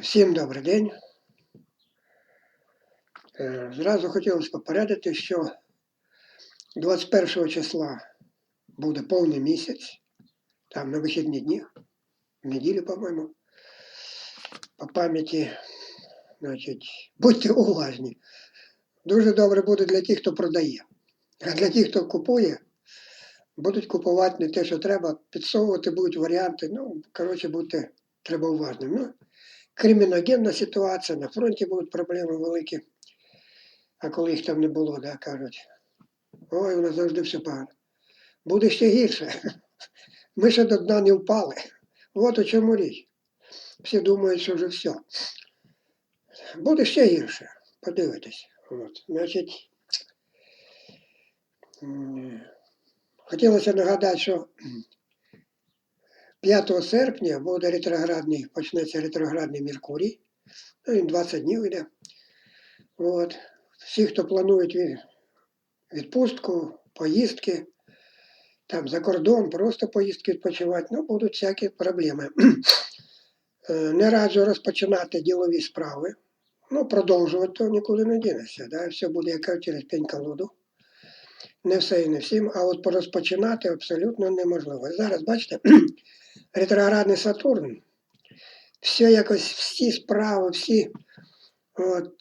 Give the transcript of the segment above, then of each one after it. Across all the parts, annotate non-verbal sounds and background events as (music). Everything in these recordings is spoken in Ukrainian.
Всім добрий день. Е, Зразу хотілося попередити, що 21 числа буде повний місяць, там на вихідні дні, в неділю, по-моєму, по пам'яті, значить, будьте уважні. Дуже добре буде для тих, хто продає. А для тих, хто купує, будуть купувати не те, що треба, підсовувати будуть варіанти. Ну, коротше, будьте, треба уважним. Ну, криміногенна ситуація, на фронті будуть проблеми великі. А коли їх там не було, да, кажуть, ой, у нас завжди все погано. Буде ще гірше. (laughs) Ми ще до дна не впали. От у чому річ. Всі думають, що вже все. Буде ще гірше. Подивитесь. От. Значить, хотілося нагадати, що 5 серпня буде ретроградний, почнеться ретроградний Меркурій. Ну, він 20 днів йде. От. Всі, хто планують відпустку, поїздки, там за кордон, просто поїздки відпочивати, ну, будуть всякі проблеми. (clears throat) Е, Не раджу розпочинати ділові справи. Ну, продовжувати то нікуди не дінешся. Да? Все буде як через пень колоду. Не все і не всім, а от порозпочинати абсолютно неможливо. Зараз, бачите, (clears throat) ретроградний Сатурн, все якось, всі справи, всі, от,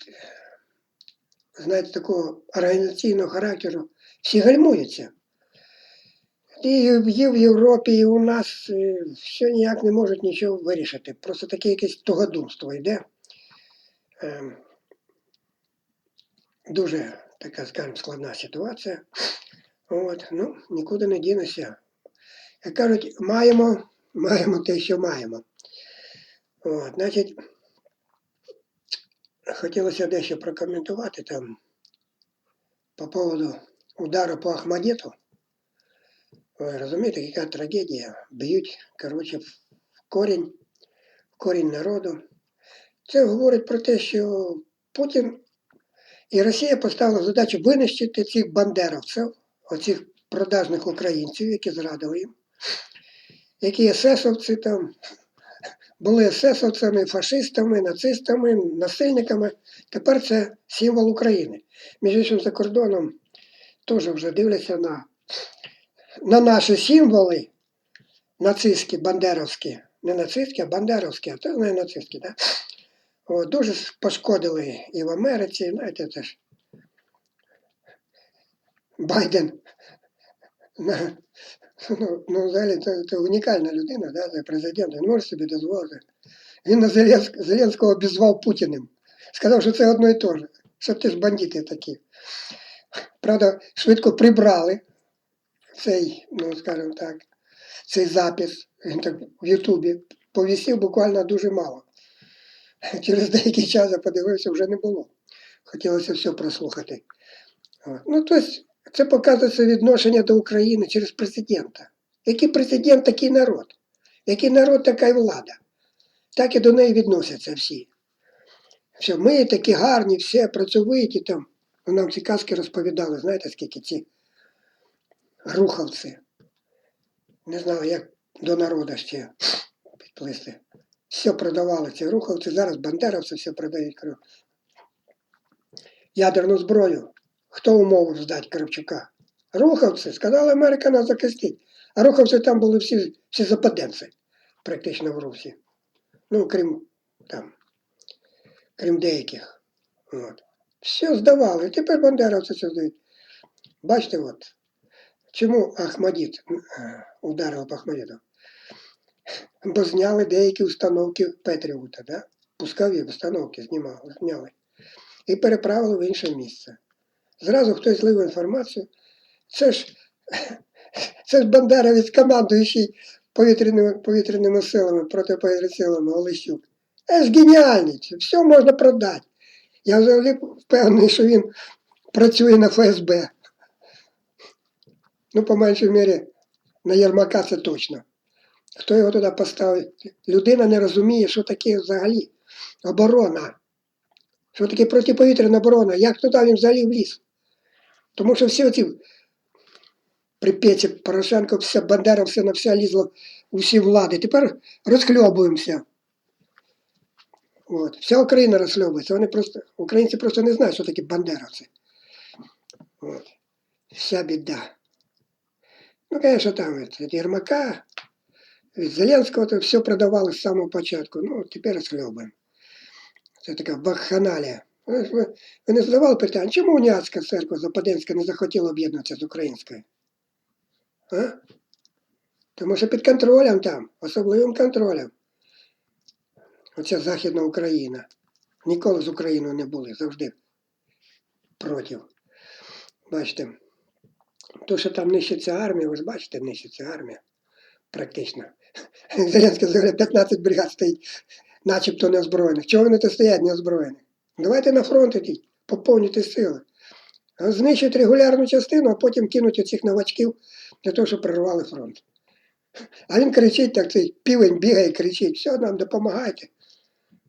знаєте, такого організаційного характеру, всі гальмуються. І в Європі, і у нас все ніяк не можуть нічого вирішити. Просто таке якесь тугодумство йде. Ем, Дуже така, скажімо, складна ситуація. От, ну, нікуди не дінешся. Як кажуть, маємо, маємо те, що маємо. От, значить, хотілося дещо прокоментувати там по поводу удару по Ахмадіту. Ви розумієте, яка трагедія? Б'ють, коротше, в корінь, в корінь народу. Це говорить про те, що Путін і Росія поставила задачу винищити цих бандеровців, оцих продажних українців, які зрадили їм, які есесовці там були есесовцями, фашистами, нацистами, насильниками. Тепер це символ України. Між іншим, за кордоном теж вже дивляться на, на наші символи нацистські, бандеровські. Не нацистські, а бандеровські, а то не нацистські, так? От, дуже пошкодили і в Америці, знаєте, це ж Байден. на- Ну, ну взагалі, це, це унікальна людина, да, це президент, він може собі дозволити. Він на Зеленськ, Зеленського обізвав Путіним. Сказав, що це одно і те ж, що ти ж бандити такі. Правда, швидко прибрали цей, ну скажімо так, цей запис. Він так в Ютубі повісив буквально дуже мало. (laughs) Через деякий час я подивився, вже не було. Хотілося все прослухати. Ну, тобто, це показується відношення до України через президента. Який президент, такий народ. Який народ, така й влада. Так і до неї відносяться всі. Все, ми такі гарні, всі працьовиті там. Ну, Нам ці казки розповідали, знаєте, скільки ці рухавці. Не знаю, як до народу ще підплисти. Все продавали ці рухавці, зараз бандеровці все продають. Кажу, Ядерну зброю. Хто умовив здати Кравчука? Рухавці, сказали, Америка нас захистить. А рухавці там були всі, всі западенці, практично в Русі. Ну, крім там, крім деяких. От. Все здавали. Тепер бандеровці це здають. Бачите, от, чому Ахмадіт е, ударив по Ахмадіту? Бо зняли деякі установки Петріута, да? пускав їх установки, знімали, зняли. І переправили в інше місце. Зразу хтось злив інформацію. Це ж, (laughs) це ж Бандеровець, командуючий повітряними, повітряними силами, протиповітряними силами Олещук. Це ж геніальний, це все можна продати. Я взагалі впевнений, що він працює на ФСБ. Ну, по меншій мірі, на Єрмака це точно. Хто його туди поставить? Людина не розуміє, що таке взагалі оборона. Що таке протиповітряна оборона? Як туди він взагалі вліз? Тому що всі оці при Пеці Порошенко, вся Бандера, все на все лізло у всі влади. Тепер розхльобуємося. От. Вся Україна розсльовується. Вони просто, українці просто не знають, що таке бандеровці. От. Вся біда. Ну, конечно, там від, Єрмака, Зеленського то все продавали з самого початку. Ну, тепер розхльобуємо. Це така ви, ви не задавали питання, чому уніатська церква Западенська не захотіла об'єднатися з українською? А? Тому що під контролем там, особливим контролем. Оця Західна Україна. Ніколи з Україною не були, завжди проти. Бачите, то, що там нищиться армія, ви ж бачите, нищиться армія. Практично. (laughs) Зеленський заявляє, 15 бригад стоїть, начебто неозброєних. Чого вони то стоять неозброєних? Давайте на фронт ідіть, поповнюйте сили. А Знищують регулярну частину, а потім кинуть оцих новачків для того, щоб прорвали фронт. А він кричить, так цей півень бігає, кричить, все, нам допомагайте.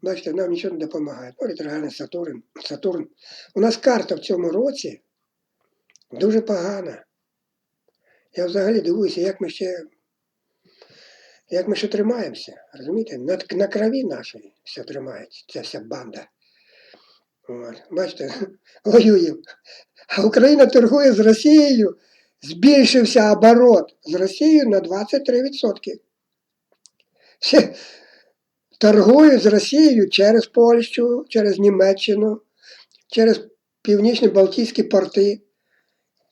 Бачите, нам нічого не допомагає. Ну, ретроградний Сатурн. Сатурн. У нас карта в цьому році дуже погана. Я взагалі дивуюся, як ми ще, як ми ще тримаємося. Розумієте? На, на крові нашій все тримається, ця вся банда. От. Бачите, (laughs) воюємо. А Україна торгує з Росією, збільшився оборот з Росією на 23%. Все торгують з Росією через Польщу, через Німеччину, через північні Балтійські порти.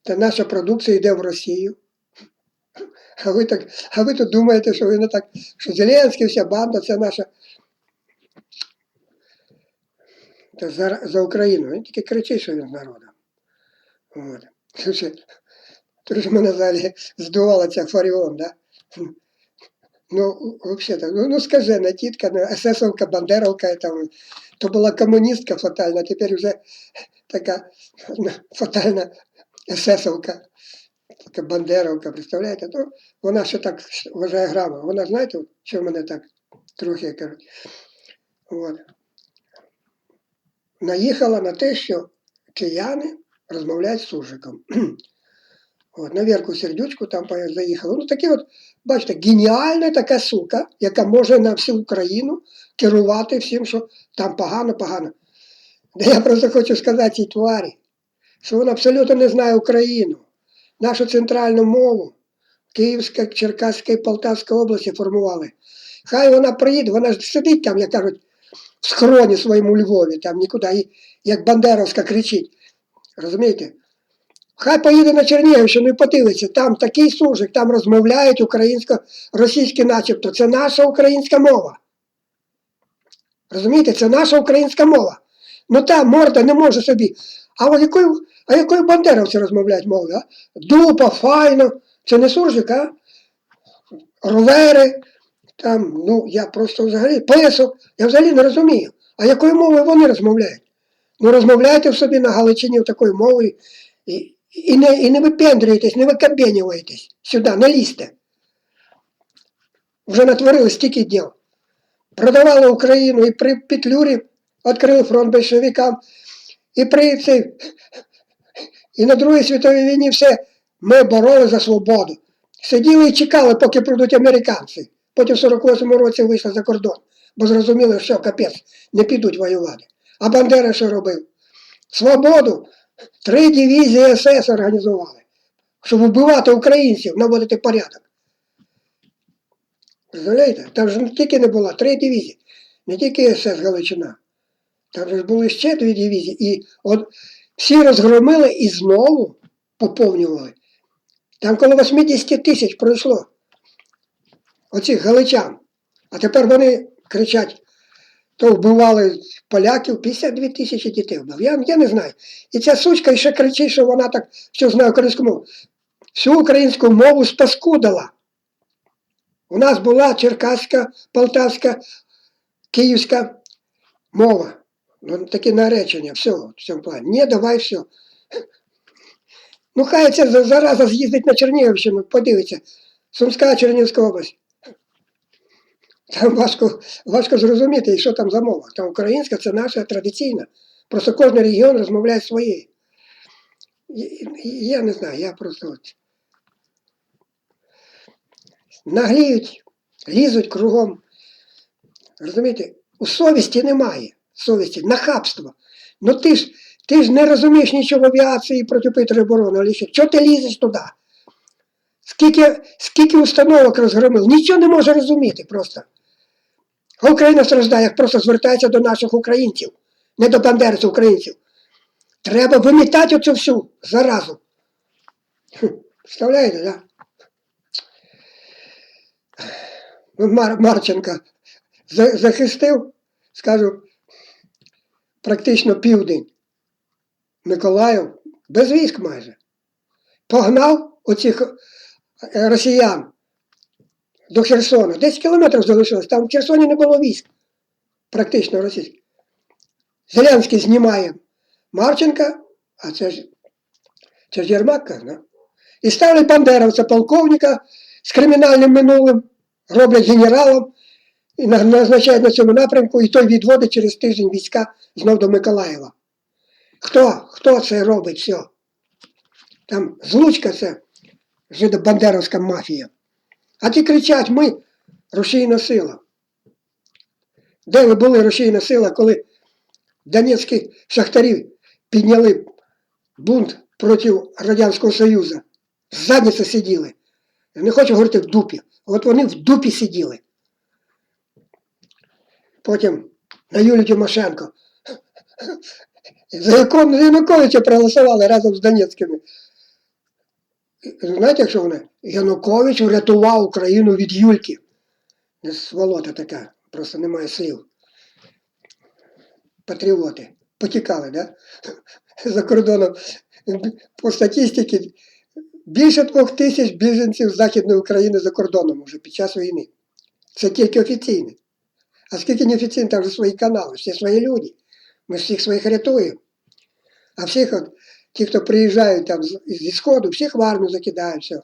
Та наша продукція йде в Росію. А ви, так, а ви тут думаєте, що ви не так, що Зеленський, вся банда, це наша. Та за, за Україну. Він тільки кричить, що він з народом. От. Тож мене взагалі здувала ця Фаріон, да? Ну, взагалі, ну, ну скажи, на тітка, ну, есесовка, бандеровка, там, то була комуністка фатальна, тепер вже така фатальна есесовка, така бандеровка, представляєте? Ну, вона ще так вважає грама. Вона, знаєте, що в мене так трохи кажуть. От. Наїхала на те, що кияни розмовляють з суржиком. (clears throat) От, на Вірку Сердючку там заїхала. Ну, такі от, бачите, геніальна така сука, яка може на всю Україну керувати всім, що там погано, погано. Я просто хочу сказати цій тварі, що вона абсолютно не знає Україну, нашу центральну мову Київська, Черкаська і Полтавська області формували. Хай вона приїде, вона ж сидить там, як кажуть, в схроні своєму Львові, там нікуди, і як Бандеровська кричить. Розумієте? Хай поїде на Чернігівщину і подивиться, там такий суржик, там розмовляють українсько-російські начебто. Це наша українська мова. Розумієте, це наша українська мова. Ну та морда не може собі. А якою, а якою бандеровці розмовляють мовою? А? Дупа, файно. Це не суржик, а? Ровери, там, ну, я просто взагалі песок, я взагалі не розумію. А якою мовою вони розмовляють? Ну розмовляйте в собі на Галичині такою мовою і, і, не, і не випендрюєтесь, не викабенюєтесь сюди, не лізьте. Вже натворили стільки діл. Продавали Україну і при Петлюрі відкрили фронт большевикам, і при цій, і на Другій світовій війні все ми боролися за свободу. Сиділи і чекали, поки прийдуть американці. Потім в 48-му році вийшли за кордон, бо зрозуміли, що капець, не підуть воювати. А Бандера що робив? Свободу три дивізії СС організували, щоб вбивати українців, наводити порядок. Представляєте? Там ж не тільки не було, три дивізії, не тільки СС Галичина. Там ж були ще дві дивізії. І от всі розгромили і знову поповнювали. Там коло 80 тисяч пройшло оцих галичан. А тепер вони кричать, то вбивали поляків, 52 тисячі дітей вбив. Я, я не знаю. І ця сучка ще кричить, що вона так що знає українську мову. Всю українську мову спаскудила. У нас була черкаська, полтавська, київська мова. Ну, такі наречення, все в цьому плані. Ні, давай все. Ну, хай ця за- зараза з'їздить на Чернігівщину, подивиться. Сумська Чернігівська область. Там важко, важко зрозуміти, що там за мова. Там українська це наша традиційна. Просто кожен регіон розмовляє своєю. Я не знаю, я просто от. Нагліють, лізуть кругом. Розумієте, У совісті немає. Совісті, нахабство. Ну ти ж, ти ж не розумієш нічого в авіації протиповітряної Олексій. Чого ти лізеш туди? Скільки, скільки установок розгромив, нічого не може розуміти просто. Україна страждає, як просто звертається до наших українців, не до бандерців українців. Треба вимітати оцю всю заразу. Хм, Представляєте? Да? Ну, Мар Марченка захистив, скажу, практично південь. Миколаїв без військ майже. Погнав оцих е, росіян до Херсона. 10 кілометрів залишилось, там в Херсоні не було військ. Практично російських. Зеленський знімає Марченка, а це ж, це ж Єрмак, да? і ставлять бандеровця полковника з кримінальним минулим, роблять генералом і назначають на цьому напрямку, і той відводить через тиждень війська знов до Миколаєва. Хто? Хто це робить все? Там злучка це жидобандеровська мафія. А ті кричать, ми рушійна сила. Де ви були рушійна сила, коли донецькі шахтарі підняли бунт проти Радянського Союзу? Задниці сиділи. Я не хочу говорити в дупі. От вони в дупі сиділи. Потім на Юлію Тимошенко. За якого Януковича проголосували разом з Донецькими. Знаєте, що вони? Янукович врятував Україну від Юльки. Сволота така, просто немає слів. Патріоти. Потікали, да? За кордоном. По статистиці більше двох тисяч біженців Західної України за кордоном уже під час війни. Це тільки офіційне. А скільки неофіційно, там вже свої канали, всі свої люди. Ми ж всіх своїх рятуємо. А всіх, от, ті, хто приїжджають там з- зі Сходу, всіх в армію закидають. Все.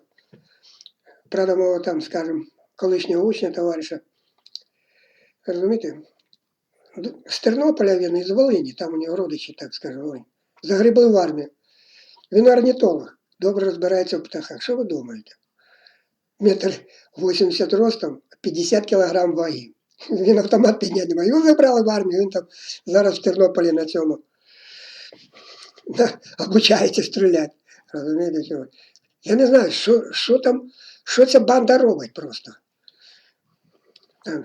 Правда, мого там, скажімо, колишнього учня, товариша. Розумієте? Д- З Тернополя він із Волині, там у нього родичі, так скажемо, Волинь. Загребли в армію. Він орнітолог, добре розбирається в птахах. Що ви думаєте? Метр 80 ростом, 50 кілограм ваги. (laughs) Він автомат підняти не. Його забрали в армію, він там зараз в Тернополі на цьому обучається стріляти. Розумієте чого? Я не знаю, що, що там, що ця банда робить просто. Там,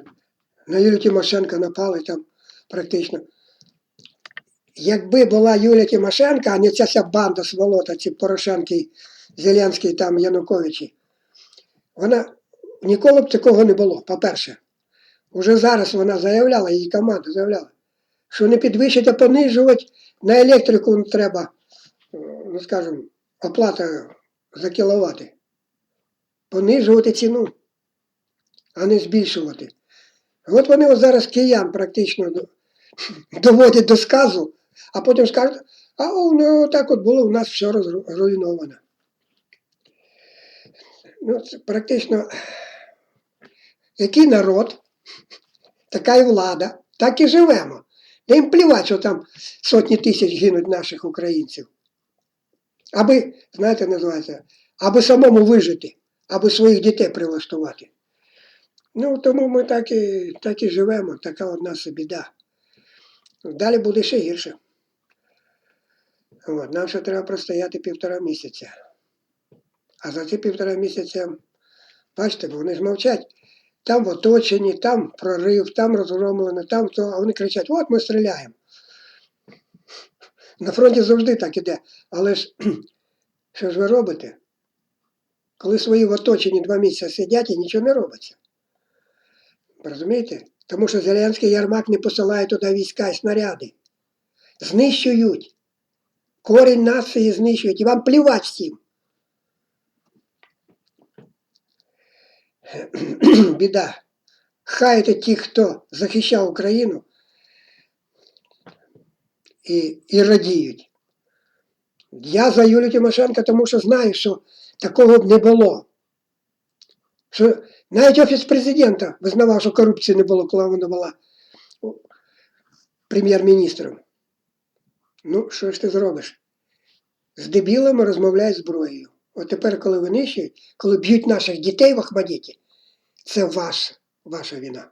на Юлію Тимошенко напали там практично. Якби була Юлія Тимошенко, а не ця вся банда сволота, ці Порошенки, Зеленський, там Януковичі, вона ніколи б такого не було, по-перше. Уже зараз вона заявляла, її команда заявляла, що не підвищити, а понижувати на електрику треба, е, ну скажімо, оплата за кіловати. Понижувати ціну, а не збільшувати. От вони от зараз киян практично (laughs) доводять до сказу, а потім скажуть, а ну, так от було, у нас все розруйновано. Ну, це практично який народ, така і влада, так і живемо. Та їм плівать, що там сотні тисяч гинуть наших українців. Аби, знаєте, називається, аби самому вижити, аби своїх дітей прилаштувати. Ну, тому ми так і, так і живемо, така от наша біда. Далі буде ще гірше. От, нам ще треба простояти півтора місяця. А за ці півтора місяця, бачите, вони ж мовчать. Там в оточенні, там прорив, там розгромлено, там то, а вони кричать, от ми стріляємо. На фронті завжди так іде. Але ж (clears throat) що ж ви робите? Коли свої в оточенні два місяці сидять і нічого не робиться. Розумієте? Тому що Зеленський Ярмак не посилає туди війська і снаряди. Знищують. Корінь нації знищують. І вам плівать всім. (clears throat) Біда. Хайте ті, хто захищав Україну і, і радіють. Я за Юлію Тимошенко, тому що знаю, що такого б не було. Що навіть Офіс президента визнавав, що корупції не було, коли вона була прем'єр-міністром. Ну, що ж ти зробиш? З дебілами розмовляють зброєю. От тепер, коли винищують, коли б'ють наших дітей в Ахмадіті, se vaša, vaša vina.